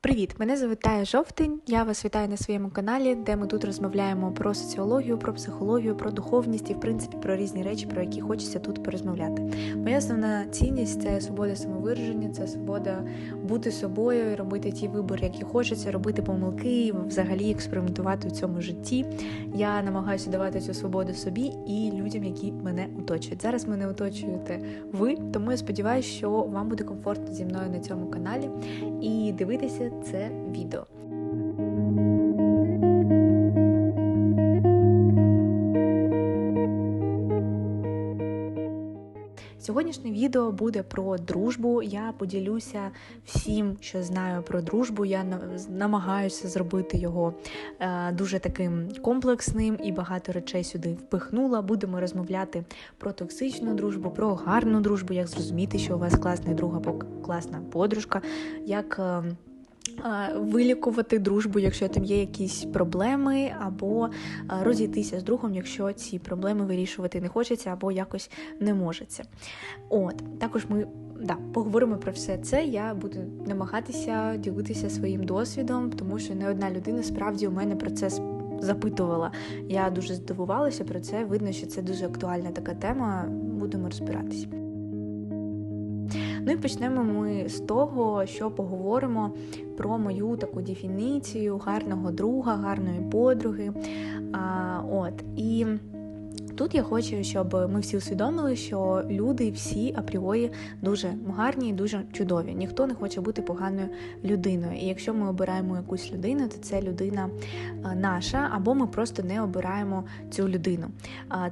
Привіт! Мене звуть Жовтень. Я вас вітаю на своєму каналі, де ми тут розмовляємо про соціологію, про психологію, про духовність і, в принципі, про різні речі, про які хочеться тут порозмовляти. Моя основна цінність це свобода самовираження, це свобода бути собою, робити ті вибори, які хочеться, робити помилки, взагалі експериментувати в цьому житті. Я намагаюся давати цю свободу собі і людям, які мене оточують. Зараз мене оточуєте ви, тому я сподіваюся, що вам буде комфортно зі мною на цьому каналі і дивитися це відео. Сьогоднішнє відео буде про дружбу. Я поділюся всім, що знаю про дружбу. Я намагаюся зробити його е, дуже таким комплексним і багато речей сюди впихнула. Будемо розмовляти про токсичну дружбу, про гарну дружбу, як зрозуміти, що у вас класний друг або класна подружка. як... Вилікувати дружбу, якщо там є якісь проблеми, або розійтися з другом, якщо ці проблеми вирішувати не хочеться, або якось не можеться. От, також ми да, поговоримо про все це. Я буду намагатися ділитися своїм досвідом, тому що не одна людина справді у мене про це запитувала. Я дуже здивувалася про це. Видно, що це дуже актуальна така тема. Будемо розбиратися. Ну і почнемо ми з того, що поговоримо про мою таку дефініцію гарного друга, гарної подруги. А, От і Тут я хочу, щоб ми всі усвідомили, що люди всі апріорі дуже гарні і дуже чудові. Ніхто не хоче бути поганою людиною. І якщо ми обираємо якусь людину, то це людина е, наша, або ми просто не обираємо цю людину.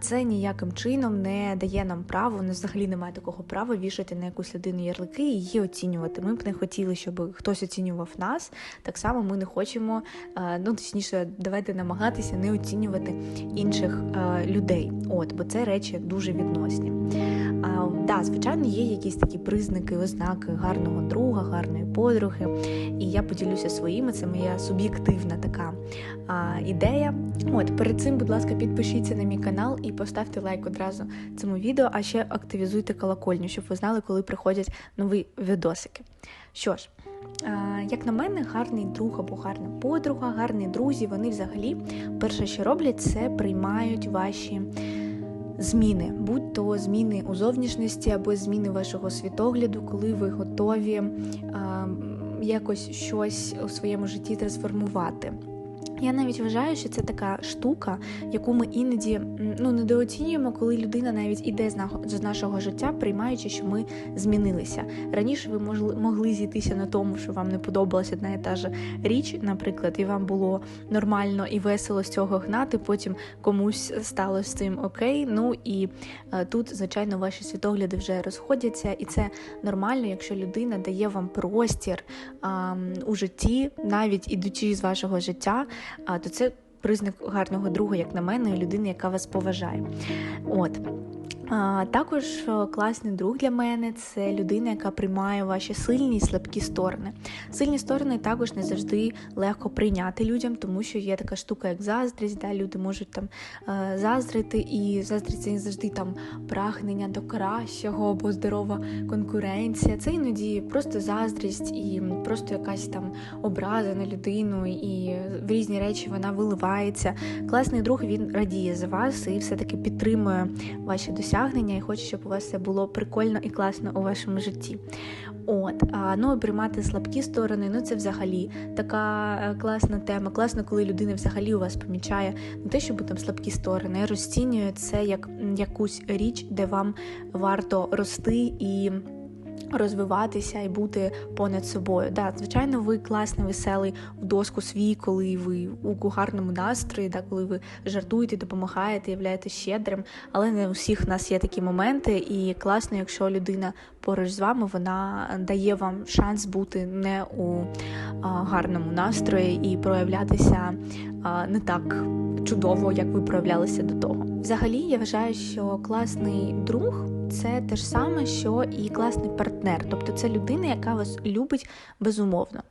Це ніяким чином не дає нам право, не взагалі немає такого права вішати на якусь людину ярлики і її оцінювати. Ми б не хотіли, щоб хтось оцінював нас. Так само ми не хочемо, е, ну точніше, давайте намагатися не оцінювати інших е, людей. От, бо це речі дуже відносні. А, да, Звичайно, є якісь такі признаки, ознаки гарного друга, гарної подруги. І я поділюся своїми, це моя суб'єктивна така а, ідея. От, перед цим, будь ласка, підпишіться на мій канал і поставте лайк одразу цьому відео, а ще активізуйте колокольню, щоб ви знали, коли приходять нові відосики. Що ж. Як на мене, гарний друг або гарна подруга, гарні друзі, вони взагалі перше, що роблять, це приймають ваші зміни, будь то зміни у зовнішності або зміни вашого світогляду, коли ви готові якось щось у своєму житті трансформувати. Я навіть вважаю, що це така штука, яку ми іноді ну недооцінюємо, коли людина навіть іде з нашого життя, приймаючи, що ми змінилися. Раніше ви могли зійтися на тому, що вам не подобалася одна і та ж річ, наприклад, і вам було нормально і весело з цього гнати. Потім комусь стало з цим окей. Ну і е, тут, звичайно, ваші світогляди вже розходяться, і це нормально, якщо людина дає вам простір е, у житті, навіть ідучи з вашого життя то це признак гарного друга, як на мене, людини, яка вас поважає. От. Також е, класний друг для мене це людина, яка приймає ваші сильні і слабкі сторони. Сильні сторони також не завжди легко прийняти людям, тому що є така штука, як заздрість. Да? Люди можуть там е, заздрити, і заздрість це не завжди там прагнення до кращого або здорова конкуренція. Це іноді просто заздрість і просто якась там образа на людину, і в різні речі вона виливається. Класний друг він радіє за вас і все-таки підтримує ваші досягнення і хочу, щоб у вас все було прикольно і класно у вашому житті. От, ну приймати слабкі сторони, ну це взагалі така е, класна тема. Класно, коли людина взагалі у вас помічає не те, щоб там слабкі сторони, розцінює це як якусь річ, де вам варто рости і розвиватися і бути понад собою. Да, Звичайно, ви класний, веселий в доску свій, коли ви у гарному настрої, да, коли ви жартуєте, допомагаєте, являєте щедрим, але не у всіх нас є такі моменти, і класно, якщо людина поруч з вами вона дає вам шанс бути не у а, гарному настрої і проявлятися а, не так чудово, як ви проявлялися до того. Взагалі, я вважаю, що класний друг це те ж саме, що і класний партнер. Тобто це людина, яка вас любить безумовно.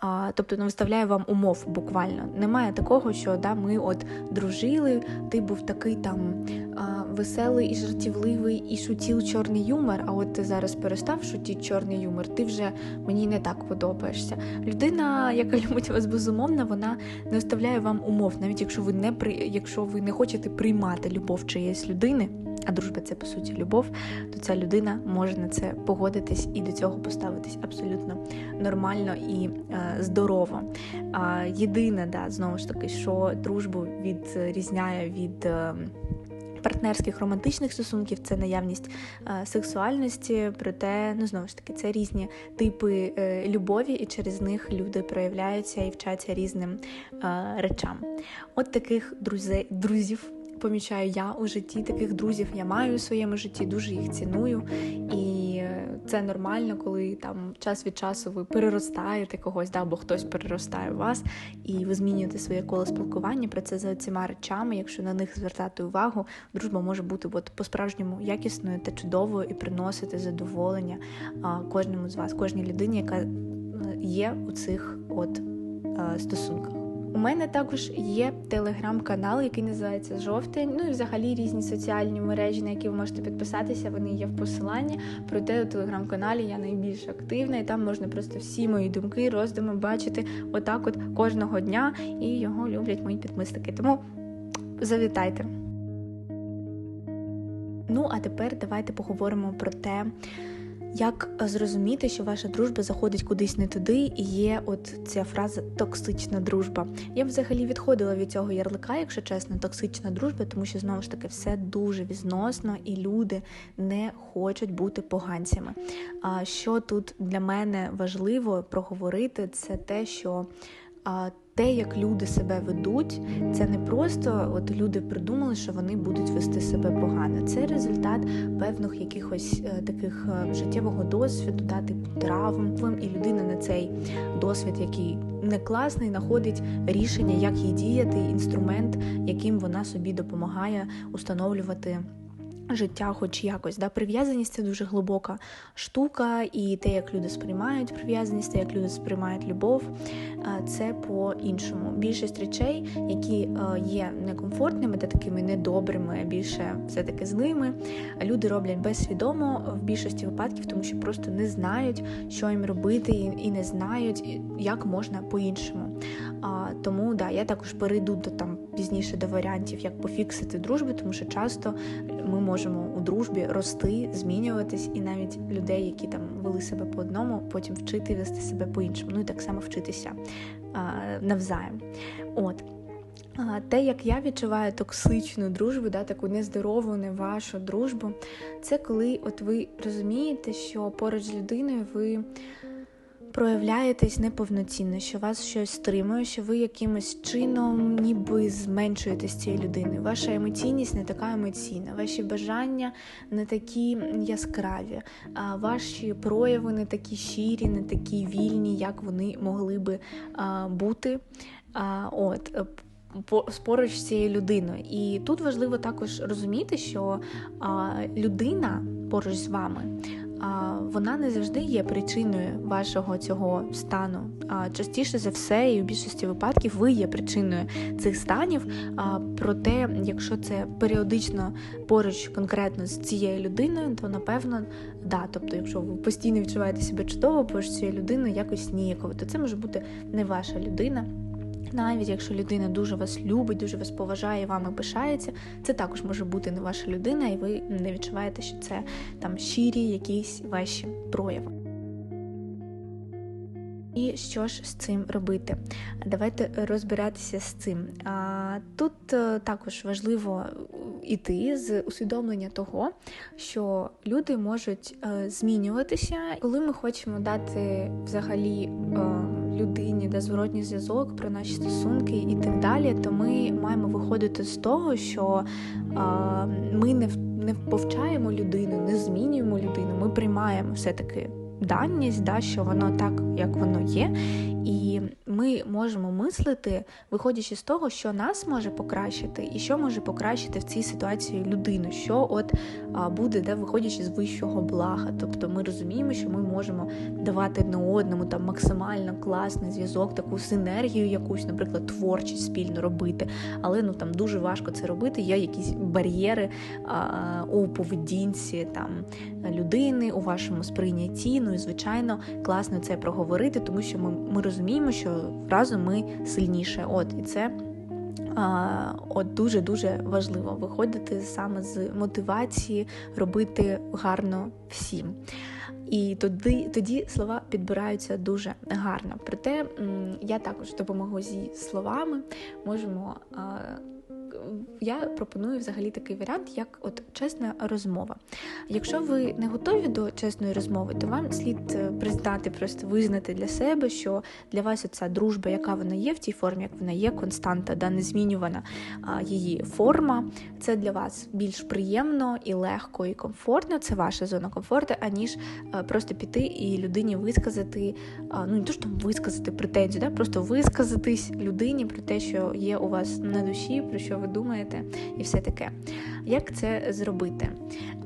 А, Тобто не виставляє вам умов буквально. Немає такого, що да, ми от дружили, ти був такий там а, веселий і жартівливий, і шутів чорний юмор. А от ти зараз перестав шутити чорний юмор, ти вже мені не так подобаєшся. Людина, яка любить вас безумовно, вона не виставляє вам умов, навіть якщо ви не при якщо ви не хочете приймати любов чиєїсь людини а дружба це по суті любов, то ця людина може на це погодитись і до цього поставитись абсолютно нормально і е, здорово. Е, єдине, да, знову ж таки, що дружбу відрізняє від. Е, Партнерських романтичних стосунків це наявність е, сексуальності, проте ну знову ж таки це різні типи е, любові, і через них люди проявляються і вчаться різним е, речам. От таких друзей, друзів помічаю я у житті. Таких друзів я маю у своєму житті, дуже їх ціную. І це нормально, коли там час від часу ви переростаєте когось, да, або хтось переростає вас, і ви змінюєте своє коло спілкування. Про це за цими речами. Якщо на них звертати увагу, дружба може бути от по-справжньому якісною та чудовою і приносити задоволення кожному з вас, кожній людині, яка є у цих от стосунках. У мене також є телеграм-канал, який називається Жовтень. Ну і взагалі різні соціальні мережі, на які ви можете підписатися, вони є в посиланні. Проте у телеграм-каналі я найбільш активна, і там можна просто всі мої думки, роздуми бачити отак, от кожного дня, і його люблять мої підписники. Тому завітайте. Ну, а тепер давайте поговоримо про те. Як зрозуміти, що ваша дружба заходить кудись не туди, і є от ця фраза токсична дружба. Я взагалі відходила від цього ярлика, якщо чесно, токсична дружба, тому що знову ж таки все дуже відносно, і люди не хочуть бути поганцями. А що тут для мене важливо проговорити, це те, що те, як люди себе ведуть, це не просто от люди придумали, що вони будуть вести себе погано. Це результат певних якихось е, таких е, життєвого досвіду, да, типу травм. І людина на цей досвід, який не класний, знаходить рішення, як їй діяти, інструмент, яким вона собі допомагає установлювати життя, хоч якось. Да? Прив'язаність це дуже глибока штука, і те, як люди сприймають прив'язаність, те, як люди сприймають любов, це по-іншому. Більшість речей, які є некомфортними та такими недобрими, більше все-таки злими, люди роблять безсвідомо в більшості випадків, тому що просто не знають, що їм робити, і не знають, як можна по-іншому. Тому да, я також перейду до там пізніше до варіантів, як пофіксити дружбу, тому що часто ми можемо у дружбі рости, змінюватись, і навіть людей, які там вели себе по одному, потім вчити вести себе по іншому. Ну і так само вчитися а, навзаєм. От. Те, як я відчуваю токсичну дружбу, да, таку нездорову, не вашу дружбу, це коли от ви розумієте, що поруч з людиною ви проявляєтесь неповноцінно, що вас щось стримує, що ви якимось чином ніби зменшуєтесь цією людиною. Ваша емоційність не така емоційна, ваші бажання не такі яскраві, ваші прояви не такі щирі, не такі вільні, як вони могли би бути. От поруч з цією людиною. І тут важливо також розуміти, що а, людина поруч з вами вона не завжди є причиною вашого цього стану. Частіше за все, і в більшості випадків ви є причиною цих станів. Проте, якщо це періодично поруч конкретно з цією людиною, то напевно да. Тобто, якщо ви постійно відчуваєте себе чудово поруч цією людиною, якось ніяково, то це може бути не ваша людина. Навіть якщо людина дуже вас любить, дуже вас поважає, вами пишається, це також може бути не ваша людина, і ви не відчуваєте, що це там щирі якісь ваші прояви. І що ж з цим робити? Давайте розбиратися з цим. Тут е, також важливо іти з усвідомлення того, що люди можуть е, змінюватися, коли ми хочемо дати взагалі е, людині де зворотній зв'язок про наші стосунки і так далі, то ми маємо виходити з того, що ми не не повчаємо людину, не змінюємо людину, ми приймаємо все таки даність, да, що воно так, як воно є, і ми можемо мислити, виходячи з того, що нас може покращити, і що може покращити в цій ситуації людину, що от буде, де виходячи з вищого блага. Тобто ми розуміємо, що ми можемо давати одне одному там максимально класний зв'язок, таку синергію, якусь, наприклад, творчість спільно робити. Але ну там дуже важко це робити. Є якісь бар'єри а, у поведінці там людини, у вашому сприйнятті. Ну і звичайно класно це проговорити, тому що ми, ми розуміємо, що разом ми сильніше. От і це. От дуже дуже важливо виходити саме з мотивації робити гарно всім. І тоді тоді слова підбираються дуже гарно. Проте я також допомогу зі словами можемо я пропоную взагалі такий варіант, як от чесна розмова. Якщо ви не готові до чесної розмови, то вам слід е, признати, просто визнати для себе, що для вас ця дружба, яка вона є в тій формі, як вона є, константа, да, незмінювана її форма, це для вас більш приємно і легко, і комфортно. Це ваша зона комфорту, аніж е, просто піти і людині висказати, ну не то що висказати претензію, да, просто висказатись людині про те, що є у вас на душі, про що ви думаєте, і все таке. Як це зробити?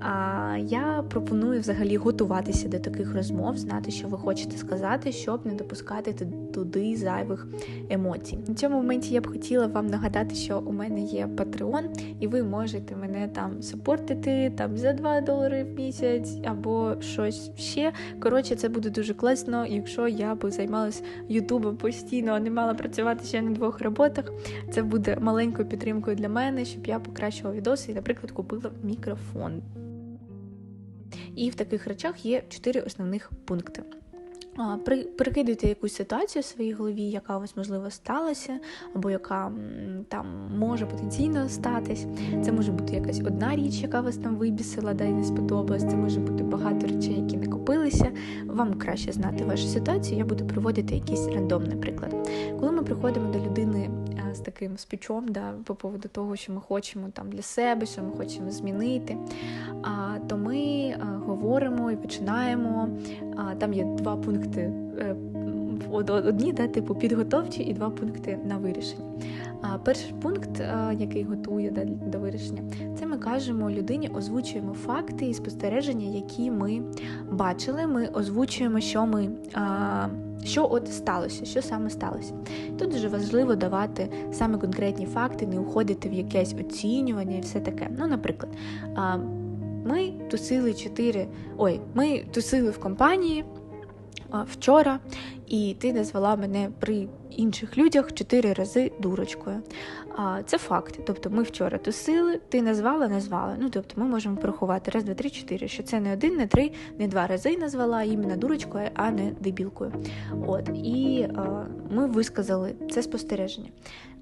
А, Я пропоную взагалі готуватися до таких розмов, знати, що ви хочете сказати, щоб не допускати туди зайвих емоцій. На цьому моменті я б хотіла вам нагадати, що у мене є Patreon, і ви можете мене там супортити там за 2 долари в місяць або щось ще. Коротше, це буде дуже класно, якщо я би займалась Ютубом постійно, а не мала працювати ще на двох роботах. Це буде маленькою підтримкою для мене, щоб я покращила відоси і, наприклад, купила мікрофон. І в таких речах є чотири основних пункти. Прикидуйте якусь ситуацію в своїй голові, яка у вас можливо сталася, або яка там може потенційно статись. Це може бути якась одна річ, яка вас там вибісила, да й не сподобалась. Це може бути багато речей, які не копилися. Вам краще знати вашу ситуацію. Я буду проводити якийсь рандомний приклад. Коли ми приходимо до людини з таким спічом, да, по поводу того, що ми хочемо там для себе, що ми хочемо змінити, а, то ми а, говоримо і починаємо. А, Там є два пункти. Е, одні, да, типу підготовчі, і два пункти на вирішення. Перший пункт, який готує да, до вирішення, це ми кажемо людині, озвучуємо факти і спостереження, які ми бачили. Ми озвучуємо, що ми. Що от сталося, що саме сталося. Тут дуже важливо давати саме конкретні факти, не уходити в якесь оцінювання і все таке. Ну, наприклад, ми тусили чотири. Ой, ми тусили в компанії вчора, і ти назвала мене при інших людях чотири рази дурочкою. Це факт. Тобто ми вчора тусили, ти назвала, назвала. Ну тобто ми можемо порахувати раз, два, три, чотири, що це не один, не три, не два рази назвала іменно дурочкою, а не дебілкою. От і ми висказали це спостереження.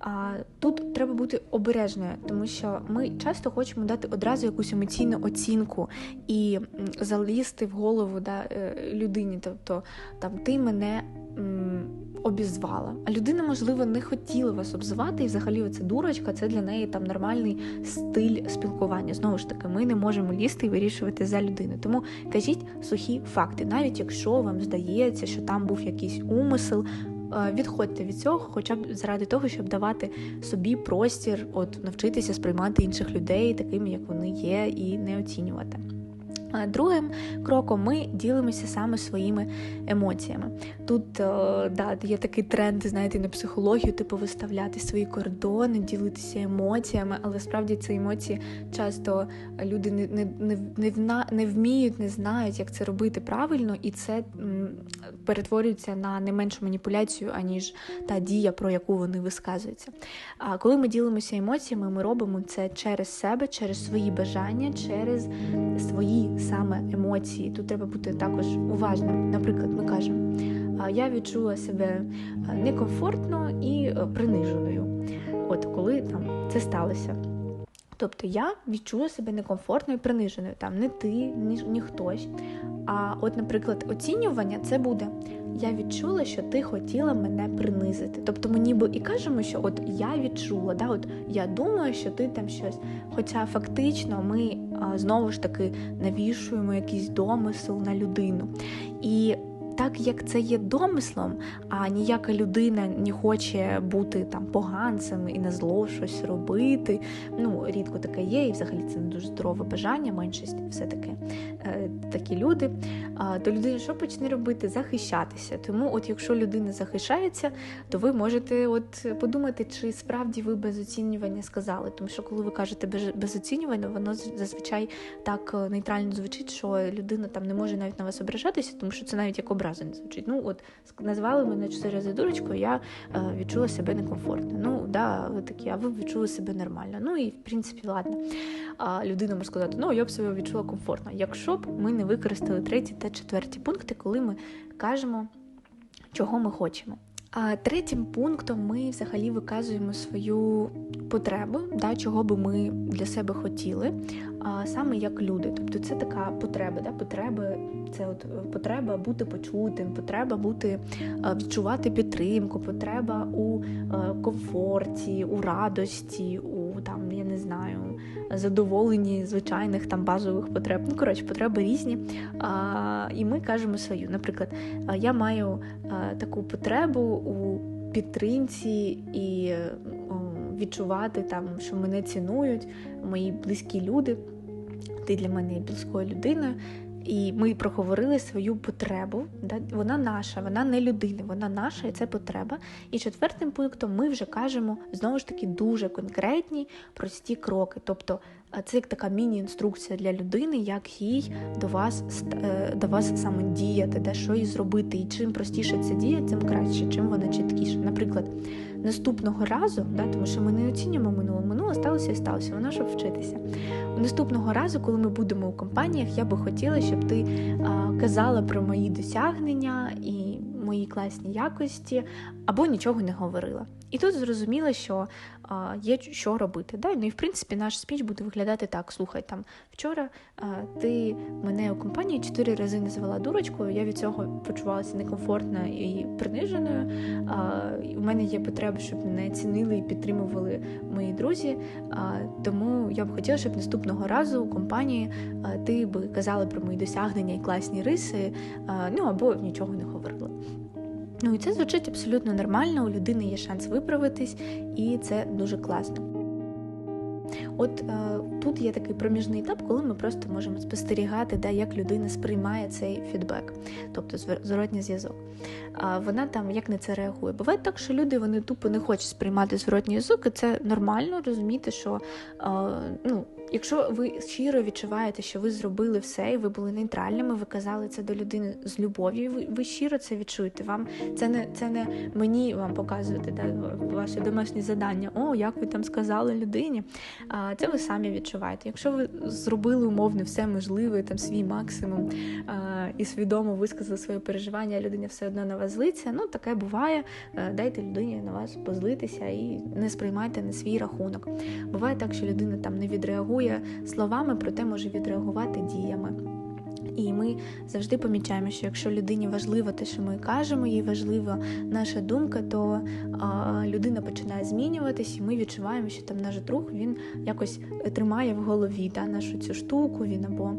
А тут треба бути обережною, тому що ми часто хочемо дати одразу якусь емоційну оцінку і залізти в голову да, е, людині. Тобто там ти мене обізвала. А людина, можливо, не хотіла вас обзивати, і взагалі це дурочка, це для неї там нормальний стиль спілкування. Знову ж таки, ми не можемо лізти і вирішувати за людину. Тому кажіть сухі факти, навіть якщо вам здається, що там був якийсь умисел. Е, відходьте від цього, хоча б заради того, щоб давати собі простір, от навчитися сприймати інших людей такими, як вони є, і не оцінювати. Другим кроком ми ділимося саме своїми емоціями. Тут е, да, є такий тренд, знаєте, на психологію, типу виставляти свої кордони, ділитися емоціями, але справді ці емоції часто люди не не, не, не, не вміють, не знають, як це робити правильно, і це перетворюється на не меншу маніпуляцію, аніж та дія, про яку вони висказуються. А коли ми ділимося емоціями, ми робимо це через себе, через свої бажання, через свої саме емоції. Тут треба бути також уважним. Наприклад, ми кажемо, я відчула себе некомфортно і приниженою. От коли там це сталося. Тобто я відчула себе некомфортно і приниженою. Там не ти, ні, ні хтось. А от, наприклад, оцінювання це буде. Я відчула, що ти хотіла мене принизити. Тобто ми ніби і кажемо, що от я відчула, да, от я думаю, що ти там щось. Хоча фактично ми знову ж таки навішуємо якийсь домисел на людину. І так як це є домислом, а ніяка людина не хоче бути там поганцем і на зло щось робити. Ну, рідко таке є, і взагалі це не дуже здорове бажання, меншість все-таки е, такі люди. То людина що почне робити? Захищатися. Тому, от якщо людина захищається, то ви можете от подумати, чи справді ви без оцінювання сказали. Тому що, коли ви кажете без оцінювання, воно зазвичай так е, нейтрально звучить, що людина там не може навіть на вас ображатися, тому що це навіть як образа не звучить. Ну от назвали мене чотири рази дурочкою, я е, відчула себе некомфортно. Ну да, ви такі, а ви відчули себе нормально. Ну і в принципі, ладно. А людина може сказати, ну я б себе відчула комфортно. Якщо б ми не використали треті та четверті пункти, коли ми кажемо, чого ми хочемо. А третім пунктом ми взагалі виказуємо свою потребу, да, чого би ми для себе хотіли, саме як люди. Тобто це така потреба. Да, потреба, це от е, потреба бути почутим, потреба бути е, відчувати підтримку, потреба у е, комфорті, у радості, у там, я не знаю, задоволенні звичайних там базових потреб. Ну, коротше, потреби різні. А, І ми кажемо свою. Наприклад, я маю таку потребу у підтримці і відчувати там, що мене цінують, мої близькі люди. Ти для мене є близькою людиною. І ми проговорили свою потребу. Да? Вона наша, вона не людина, вона наша, і це потреба. І четвертим пунктом ми вже кажемо знову ж таки дуже конкретні, прості кроки. Тобто це як така міні-інструкція для людини, як їй до вас е, до вас саме діяти, де що їй зробити. І чим простіше це діє, тим краще, чим вона чіткіше. Наприклад, наступного разу, да, тому що ми не оцінюємо минуле, минуле сталося і сталося, воно щоб вчитися. Наступного разу, коли ми будемо у компаніях, я би хотіла, щоб ти а, казала про мої досягнення і мої класні якості, або нічого не говорила. І тут зрозуміло, що а, є що робити. Да? Ну і в принципі наш спіч буде виглядати так: слухай, там вчора а, ти мене у компанії чотири рази називала дурочкою. Я від цього почувалася некомфортно і приниженою. А, У мене є потреба, щоб мене цінили і підтримували мої друзі. А, Тому я б хотіла, щоб наступного разу у компанії а, ти би казала про мої досягнення і класні риси, а, ну або нічого не говорила. Ну і це звучить абсолютно нормально, у людини є шанс виправитись, і це дуже класно. От е, тут є такий проміжний етап, коли ми просто можемо спостерігати, да, як людина сприймає цей фідбек, тобто зворотній зв'язок. А вона там як на це реагує. Буває так, що люди вони тупо не хочуть сприймати зворотній зв'язок, і це нормально розуміти, що е, ну, Якщо ви щиро відчуваєте, що ви зробили все, і ви були нейтральними, ви казали це до людини з любов'ю, ви, ви щиро це відчуєте. Вам це не це не мені вам показувати да, ваше домашнє завдання. О, як ви там сказали людині. А це ви самі відчуваєте. Якщо ви зробили умовно все можливе, там свій максимум а, і свідомо висказали своє переживання, а людина все одно на вас злиться, ну таке буває. Е, дайте людині на вас позлитися і не сприймайте на свій рахунок. Буває так, що людина там не відреагує реагує словами, проте може відреагувати діями. І ми завжди помічаємо, що якщо людині важливо те, що ми кажемо, їй важлива наша думка, то а, людина починає змінюватись, і ми відчуваємо, що там наш друг він якось тримає в голові да, нашу цю штуку, він або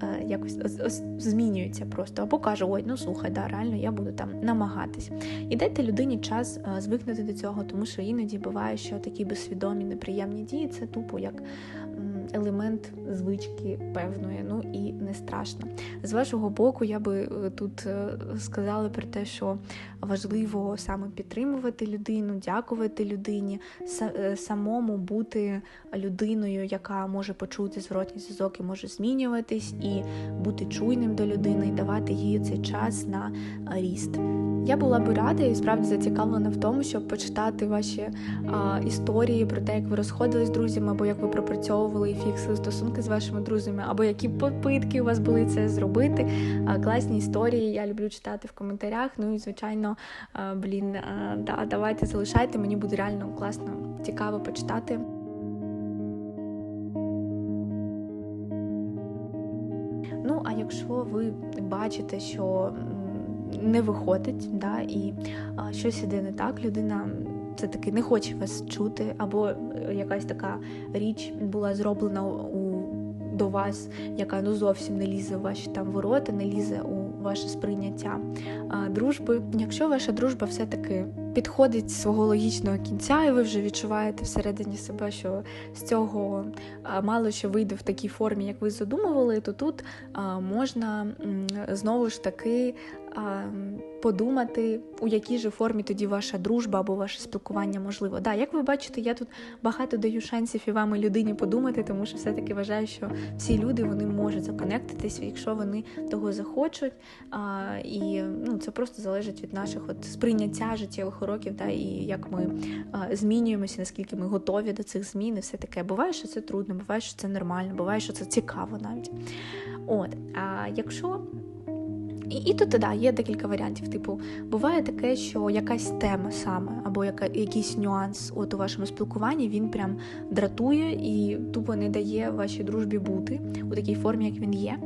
а, е, якось ось, ось, змінюється просто, або каже: Ой, ну слухай, да, реально я буду там намагатись. І дайте людині час а, звикнути до цього, тому що іноді буває, що такі безсвідомі неприємні дії це тупо як елемент звички певної, ну і не страшно. З вашого боку, я би е, тут е, сказала про те, що важливо саме підтримувати людину, дякувати людині, е, самому бути людиною, яка може почути зворотній зв'язок і може змінюватись, і бути чуйним до людини, і давати їй цей час на ріст. Я була би рада і справді зацікавлена в тому, щоб почитати ваші а, історії про те, як ви розходились з друзями, або як ви пропрацьовували фіксили стосунки з вашими друзями, або які попитки у вас були це зробити. Класні історії я люблю читати в коментарях. Ну і звичайно, блін, да, давайте залишайте. Мені буде реально класно, цікаво почитати. Ну, а якщо ви бачите, що не виходить, да, і щось іде не так, людина це таки не хоче вас чути, або е, якась така річ була зроблена у до вас, яка ну зовсім не лізе в ваші там ворота, не лізе у ваше сприйняття дружби. Якщо ваша дружба все-таки підходить свого логічного кінця, і ви вже відчуваєте всередині себе, що з цього мало що вийде в такій формі, як ви задумували, то тут можна знову ж таки подумати, у якій же формі тоді ваша дружба або ваше спілкування можливо. Да, як ви бачите, я тут багато даю шансів і вам і людині подумати, тому що все-таки вважаю, що всі люди вони можуть законектитись, якщо вони того захочуть. І ну, це просто залежить від наших от сприйняття життєвих уроків, да, і як ми змінюємося, наскільки ми готові до цих змін, і все таке. Буває, що це трудно, буває, що це нормально, буває, що це цікаво навіть. От, а якщо і і тут да, є декілька варіантів. Типу, буває таке, що якась тема саме, або яка, якийсь нюанс от у вашому спілкуванні він прям дратує і тупо не дає вашій дружбі бути у такій формі, як він є.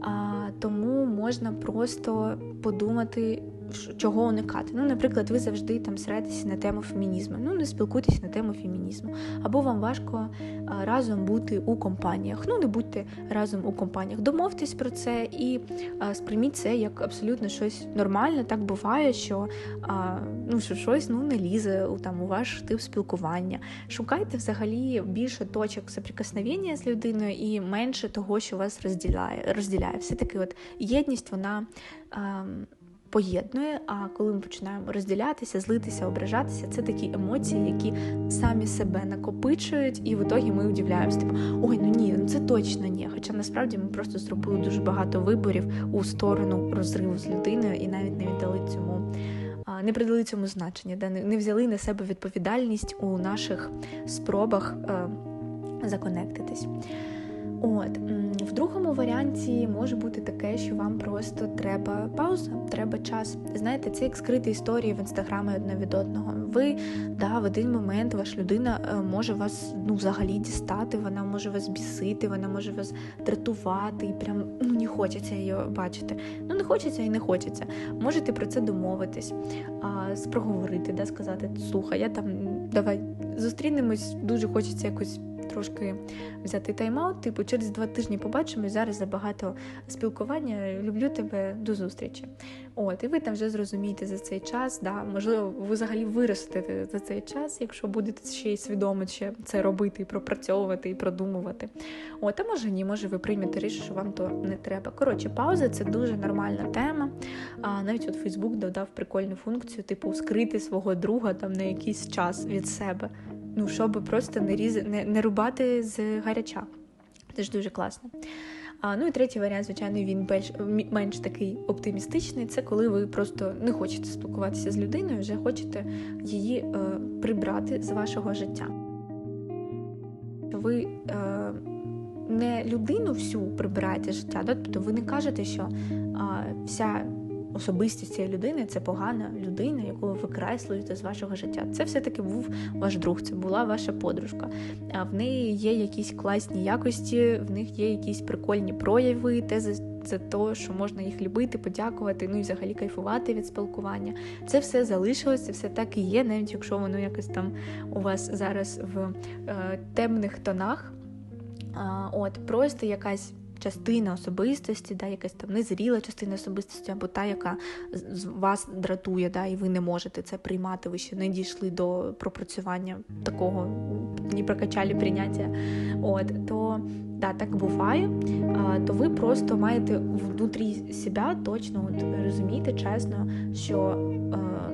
А, Тому можна просто подумати, чого уникати. Ну, наприклад, ви завжди там сираєтеся на тему фемінізму. Ну, не спілкуйтесь на тему фемінізму. Або вам важко разом бути у компаніях. Ну, не будьте разом у компаніях. Домовтесь про це і сприйміть це як абсолютно щось нормальне. Так буває, що ну, що щось ну, не лізе у там у ваш тип спілкування. Шукайте взагалі більше точок соприкосновення з людиною і менше того, що вас розділяє. розділяє. Все таки, от єдність, вона поєднує. А коли ми починаємо розділятися, злитися, ображатися, це такі емоції, які самі себе накопичують, і в ітогі ми удивляємося, типу, ой, ну ні, ну це точно ні. Хоча насправді ми просто зробили дуже багато виборів у сторону розриву з людиною і навіть не віддали цьому. Не придали цьому значення, де не взяли на себе відповідальність у наших спробах е, законектитись. От в другому варіанті може бути таке, що вам просто треба пауза, треба час. Знаєте, це як скриті історії в інстаграмі одне від одного. Ви да, в один момент ваша людина е, може вас ну взагалі дістати, вона може вас бісити, вона може вас дратувати, і прям ну не хочеться її бачити. Ну не хочеться і не хочеться. Можете про це домовитись, а, проговорити, да, сказати, слухай, я там давай зустрінемось, дуже хочеться якось трошки взяти тайм-аут, типу через два тижні побачимо, зараз забагато спілкування. Люблю тебе до зустрічі. От, і ви там вже зрозумієте за цей час. Да, Можливо, ви взагалі виростете за цей час, якщо будете ще й свідомо ще це робити, і пропрацьовувати і продумувати. От, а може ні, може ви приймете рішення, що вам то не треба. Коротше, пауза це дуже нормальна тема. А навіть от Фейсбук додав прикольну функцію, типу, скрити свого друга там на якийсь час від себе ну, щоб просто не різ... не, не рубати з гаряча. Це ж дуже класно. А, Ну і третій варіант, звичайно, він більш менш такий оптимістичний. Це коли ви просто не хочете спілкуватися з людиною, вже хочете її е, прибрати з вашого життя. Ви е, не людину всю прибираєте життя, тобто ви не кажете, що е, вся особистість цієї людини це погана людина, яку ви викреслюєте з вашого життя. Це все-таки був ваш друг, це була ваша подружка. А в неї є якісь класні якості, в них є якісь прикольні прояви, тези. Це то, що можна їх любити, подякувати, ну і взагалі кайфувати від спілкування. Це все залишилося, все так і є, навіть якщо воно якось там у вас зараз в е, темних тонах. А, От, просто якась частина особистості, да, якась там незріла частина особистості, або та, яка з вас дратує, да, і ви не можете це приймати, ви ще не дійшли до пропрацювання такого, не прокачали прийняття. От, то да, так буває, а, то ви просто маєте внутрі себе точно от, розуміти чесно, що а,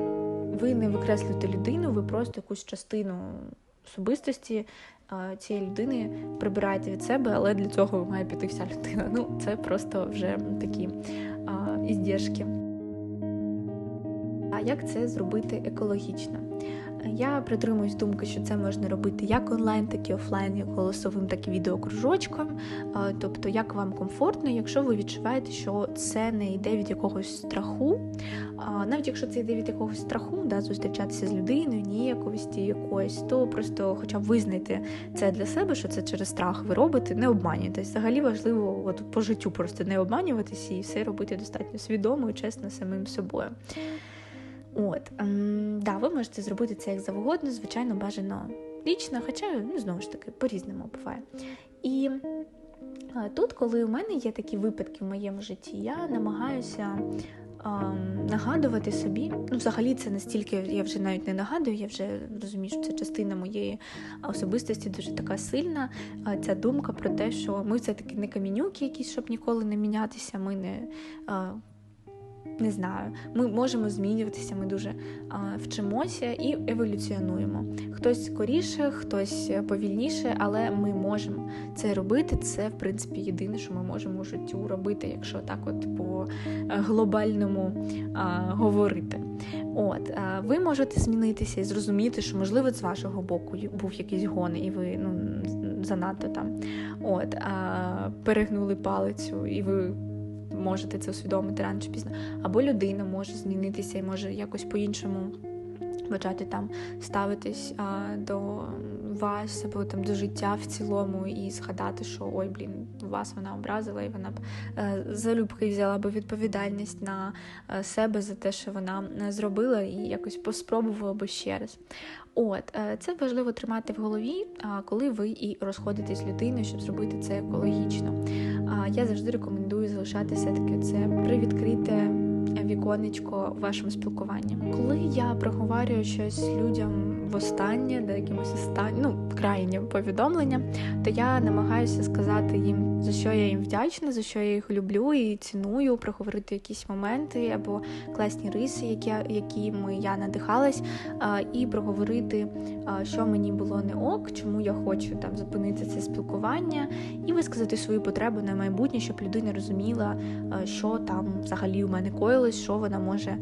ви не викреслюєте людину, ви просто якусь частину особистості цієї людини прибираєте від себе, але для цього має піти вся людина. Ну, це просто вже такі іздержки. А як це зробити екологічно? Я притримуюсь думки, що це можна робити як онлайн, так і офлайн, як голосовим, так і відеокружочком. Тобто, як вам комфортно, якщо ви відчуваєте, що це не йде від якогось страху, навіть якщо це йде від якогось страху, да, зустрічатися з людиною, ніяковості якоїсь, то просто, хоча б визнайте це для себе, що це через страх ви робите, не обманюйтесь. Взагалі важливо от, по життю просто не обманюватися і все робити достатньо свідомо і чесно самим собою. От, ем, да, ви можете зробити це як завгодно, звичайно, бажано лічно, хоча, ну, знову ж таки, по-різному буває. І Тут, коли у мене є такі випадки в моєму житті, я намагаюся нагадувати собі. Ну, взагалі, це настільки я вже навіть не нагадую, я вже розумію, що це частина моєї особистості дуже така сильна. Ця думка про те, що ми все-таки не камінюки, якісь, щоб ніколи не мінятися. Ми не не знаю, ми можемо змінюватися, ми дуже а, вчимося і еволюціонуємо. Хтось скоріше, хтось повільніше, але ми можемо це робити. Це, в принципі, єдине, що ми можемо у життю робити, якщо так, от по е, глобальному а, говорити. От, а, ви можете змінитися і зрозуміти, що можливо з вашого боку був якийсь гон, і ви ну занадто там от а, перегнули палицю, і ви можете це усвідомити рано чи пізно, або людина може змінитися і може якось по-іншому почати там ставитись а, до вас або там до життя в цілому і згадати, що ой, блін, вас вона образила, і вона б е, залюбки взяла би відповідальність на е, себе за те, що вона е, зробила, і якось поспробувала би ще раз. От це важливо тримати в голові, коли ви і розходитесь з людиною, щоб зробити це екологічно. Я завжди рекомендую залишати все таки це привідкрите віконечко в вашому спілкуванні. Коли я проговорюю щось людям востаннє, де якимось останнім, ну, крайнім повідомленням, то я намагаюся сказати їм, за що я їм вдячна, за що я їх люблю і ціную, проговорити якісь моменти або класні риси, які, якими я надихалась, і проговорити, що мені було не ок, чому я хочу там зупинити це спілкування, і висказати свою потребу на майбутнє, щоб людина розуміла, що там взагалі у мене коїлось, що вона може,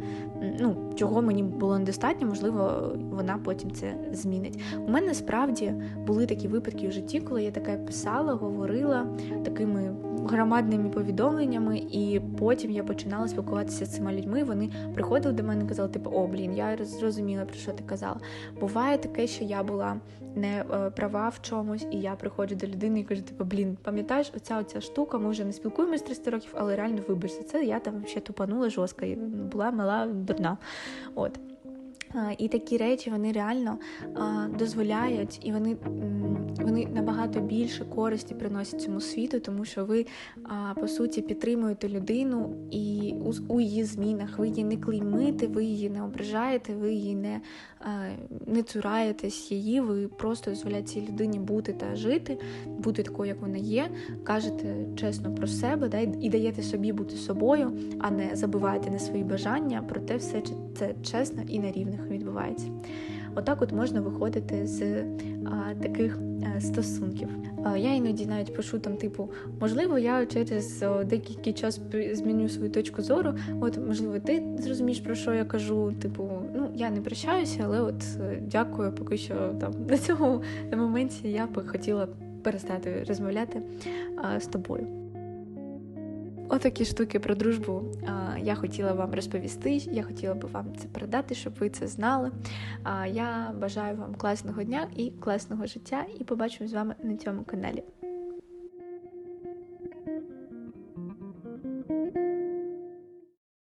ну чого мені було недостатньо, можливо, вона потім це змінить. У мене справді були такі випадки в житті, коли я таке писала, говорила такими громадними повідомленнями, і потім я починала спілкуватися з цими людьми. Вони приходили до мене і казали, типу, о, блін, я зрозуміла, про що ти казала. Буває таке, що я була не е, права в чомусь, і я приходжу до людини і кажу, типу, блін, пам'ятаєш, оця оця штука, ми вже не спілкуємося 300 років, але реально вибачся, це я там ще тупанула жорстко, була мала дурна. От. І такі речі вони реально дозволяють, і вони вони набагато більше користі приносять цьому світу, тому що ви по суті підтримуєте людину і у її змінах. Ви її не клеймите, ви її не ображаєте, ви її не не цураєтесь її. Ви просто дозволяєте цій людині бути та жити, бути такою, як вона є. Кажете чесно про себе, да, і даєте собі бути собою, а не забуваєте на свої бажання. Проте все це чесно і на рівних відбувається. Отак от можна виходити з а, таких а, стосунків. А, я іноді навіть пишу там, типу, можливо, я через деякий час зміню свою точку зору. От, можливо, ти зрозумієш, про що я кажу. Типу, ну я не прощаюся, але от е, дякую, поки що там на цьому моменті я би хотіла перестати розмовляти з тобою. Отакі штуки про дружбу я хотіла вам розповісти. Я хотіла би вам це передати, щоб ви це знали. Я бажаю вам класного дня і класного життя, і побачимо з вами на цьому каналі.